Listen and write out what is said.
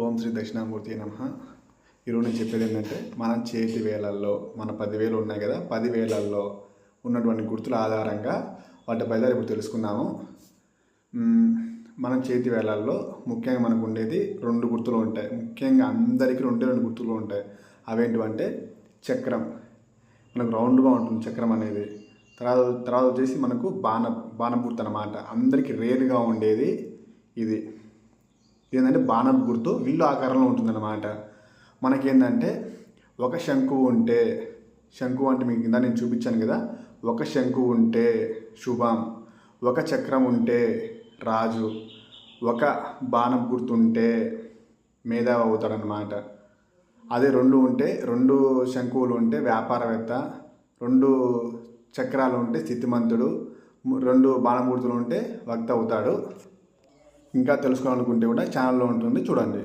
ఓం శ్రీ దక్షిణామూర్తి నమ. ఈరోజు నేను చెప్పేది ఏంటంటే మన చేతి వేలల్లో మన పదివేలు ఉన్నాయి కదా పదివేలల్లో ఉన్నటువంటి గుర్తుల ఆధారంగా వాటి బయలుదేరి ఇప్పుడు తెలుసుకున్నాము. మన చేతి వేలల్లో ముఖ్యంగా మనకు ఉండేది రెండు గుర్తులు ఉంటాయి. ముఖ్యంగా అందరికీ రెండే రెండు గుర్తులు ఉంటాయి. అవేంటివంటే చక్రం. మనకు రౌండ్గా ఉంటుంది చక్రం అనేది. తర్వాత తర్వాత వచ్చేసి మనకు బాణ బాణపూర్తి అనమాట అందరికీ రేరుగా ఉండేది ఇది. ఏంటంటే బాణం గుర్తు విల్లు ఆకారంలో ఉంటుందన్నమాట. మనకేంటంటే ఒక శంకు ఉంటే శంకు అంటే మీకు ఇందా నేను చూపించాను కదా ఒక శంకు ఉంటే శుభం ఒక చక్రం ఉంటే రాజు ఒక బాణం గుర్తు ఉంటే మేధావి అవుతాడనమాట అదే రెండు ఉంటే రెండు శంకువులు ఉంటే వ్యాపారవేత్త రెండు చక్రాలు ఉంటే స్థితిమంతుడు రెండు బాణం గుర్తులు ఉంటే వక్త అవుతాడు. ఇంకా తెలుసుకోవాలనుకుంటే కూడా ఛానల్లో ఉంటుంది. చూడండి.